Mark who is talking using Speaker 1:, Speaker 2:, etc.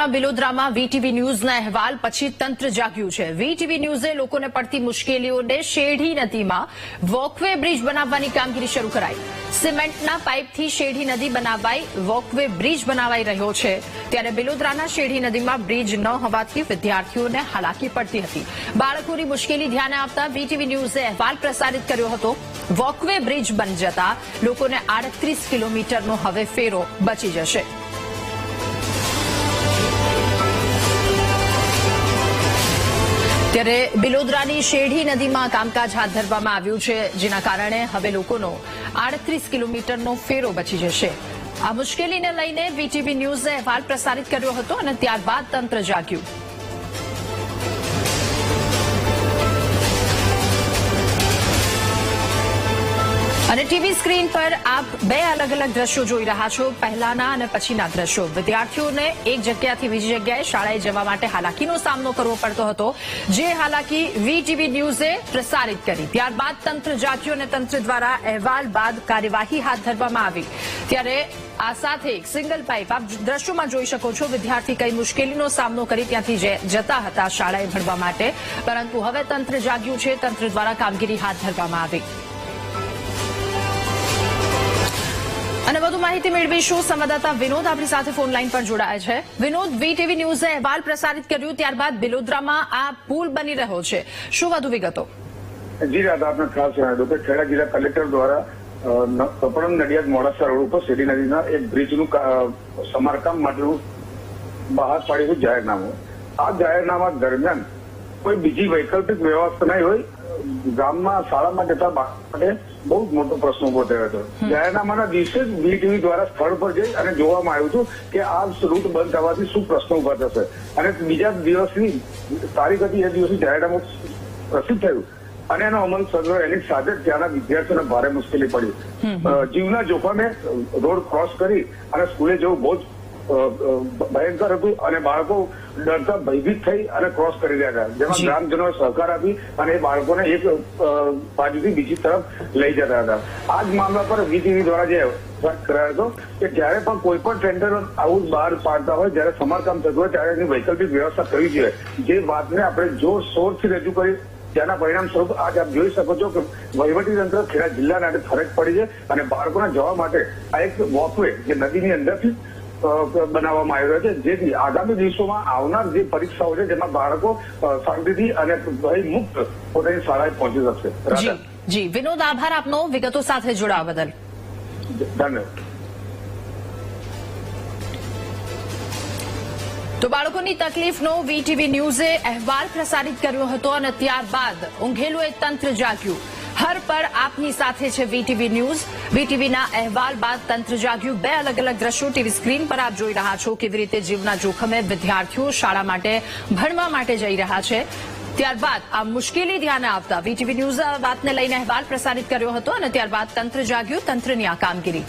Speaker 1: જિલ્લાના વિલોદરામાં વીટીવી ન્યૂઝના અહેવાલ, પછી તંત્ર જાગ્યું છે. વીટીવી ન્યૂઝે લોકોને પડતી મુશ્કેલીઓને શેઢી નદીમાં વોકવે બ્રિજ બનાવવાની કામગીરી શરૂ કરાઈ. સિમેન્ટના પાઇપથી શેઢી નદી બનાવાઈ, વોકવે બ્રિજ બનાવાઈ રહ્યો છે. ત્યારે બિલોદરાના શેઢી નદીમાં બ્રિજ ન હોવાથી વિદ્યાર્થીઓને હાલાકી પડતી હતી. બાળકોની મુશ્કેલી ધ્યાને આવતા વીટીવી ન્યૂઝે અહેવાલ પ્રસારિત કર્યો હતો. વોકવે બ્રિજ બની જતા લોકોને આડત્રીસ કિલોમીટરનો હવે ફેરો બચી જશે. ત્યારે બિલોદરાની શેઢી નદીમાં કામકાજ હાથ ધરવામાં આવ્યું છે, જેના કારણે હવે લોકોનો આડત્રીસ કિલોમીટરનો ફેરો બચી જશે. આ મુશ્કેલીને લઈને વીટીવી ન્યૂઝે અહેવાલ પ્રસારિત કર્યો હતો અને ત્યારબાદ તંત્ર જાગ્યું. અને ટીવી સ્ક્રીન પર આપ બે અલગ અલગ દ્રશ્યો જોઈ રહ્યા છો. પહેલાના અને પછીના દ્રશ્યો. વિદ્યાર્થીઓને એક જગ્યાથી બીજી જગ્યાએ શાળાએ જવા માટે હાલાકીનો સામનો કરવો પડતો હતો, જે હાલાકી વીટીવી ન્યૂઝે પ્રસારિત કરી. ત્યારબાદ તંત્ર જાગ્યું અને તંત્ર દ્વારા અહેવાલ બાદ કાર્યવાહી હાથ ધરવામાં આવી. ત્યારે આ સાથે એક સિંગલ પાઇપ આપ દ્રશ્યોમાં જોઈ શકો છો. વિદ્યાર્થી કઈ મુશ્કેલીનો સામનો કરી ત્યાંથી જતા હતા શાળાએ ભણવા માટે. પરંતુ હવે તંત્ર જાગ્યું છે. તંત્ર દ્વારા કામગીરી હાથ ધરવામાં આવી. માહિતી મેળવીશું. સંવાદદાતા વિનોદ આપણી સાથે ફોન લાઈન પર જોડાયા છે. વિનોદ, વીટીવી ન્યૂઝે અહેવાલ પ્રસારિત કર્યું, ત્યારબાદ બિલોદરામાં આ પુલ બની રહ્યો છે. શું વધુ વિગતો?
Speaker 2: જી રાત આપને ખાસ જણાવી કે ખેડા જિલ્લા કલેક્ટર દ્વારા કપડમ નડિયાદ મોડાસા રોડ ઉપર શેરી નદીના એક બ્રિજનું સમારકામ માટેનું બહાર પાડ્યું જાહેરનામું. આ જાહેરનામા દરમિયાન કોઈ બીજી વૈકલ્પિક વ્યવસ્થા નહીં હોય ગામમાં શાળામાં જતા બાળકો માટે બહુ જ મોટો પ્રશ્ન ઊભો થયો હતો. જાહેરનામાના દિવસે જ બીટીવી દ્વારા સ્થળ પર જઈ અને જોવામાં આવ્યું હતું કે આ રૂટ બંધ થવાથી શું પ્રશ્ન ઊભા થશે. અને બીજા દિવસની તારીખ હતી એ દિવસની જાહેરનામું પ્રસિદ્ધ થયું. અને એનો અમલ સર્વ એની સાથે જ ત્યાંના વિદ્યાર્થીઓને ભારે મુશ્કેલી પડી. જીવના જોખમે રોડ ક્રોસ કરી અને સ્કૂલે જવું બહુ જ ભયંકર હતું અને બાળકો ડરતા ભયભીત થઈ અને ક્રોસ કરી રહ્યા હતા. જેમાં ગ્રામજનોએ સહકાર આપી અને એ બાળકોને એક બાજુથી બીજી તરફ લઈ જતા હતા. આ જ મામલા પર વીટીવી દ્વારા જે વાત કરાયો હતો કે જ્યારે પણ કોઈ પણ ટેન્ડર આવું બહાર પાડતા હોય જ્યારે સમારકામ થતું હોય ત્યારે એની વૈકલ્પિક વ્યવસ્થા કરવી જોઈએ. જે વાતને આપણે જોર શોરથી રજૂ કરી તેના પરિણામ સ્વરૂપ આજ આપ જોઈ શકો છો કે વહીવટી તંત્ર ખેડા જિલ્લાના ફરજ પડી છે અને બાળકોને જવા માટે આ એક વોકવે જે નદીની અંદરથી અ, આવી રહ્યો છે. જેથી આગામી દિવસોમાં આવનાર જે પરીક્ષાઓ છે જેમાં બાળકો શાંતિથી અને ભયમુક્ત પોતાની શાળાએ પહોંચી શકશે.
Speaker 1: જી વિનોદ આભાર આપનો. વિગતો સાથે જોડાવા બદલ.
Speaker 2: ધન્યવાદ.
Speaker 1: તો બાળકોની તકલીફનો વીટીવી ન્યૂઝે અહેવાલ પ્રસારિત કર્યો હતો અને ત્યારબાદ ઊંઘેલું એક તંત્ર જાગ્યું. હર પર આપની સાથે છે વીટીવી ન્યૂઝ. વીટીવીના અહેવાલ બાદ તંત્ર જાગ્યું, બે અલગ અલગ દ્રશ્યો ટીવી સ્ક્રીન પર આપ જોઈ રહ્યા છો કેવી રીતે જીવના જોખમે વિદ્યાર્થીઓ શાળા માટે ભણવા માટે જઈ રહ્યા છે. ત્યારબાદ આ મુશ્કેલી ધ્યાને આવતા વીટીવી ન્યૂઝ વાતને લઈને અહેવાલ પ્રસારિત કર્યો હતો અને ત્યારબાદ તંત્ર જાગ્યું, તંત્રની આ કામગીરી.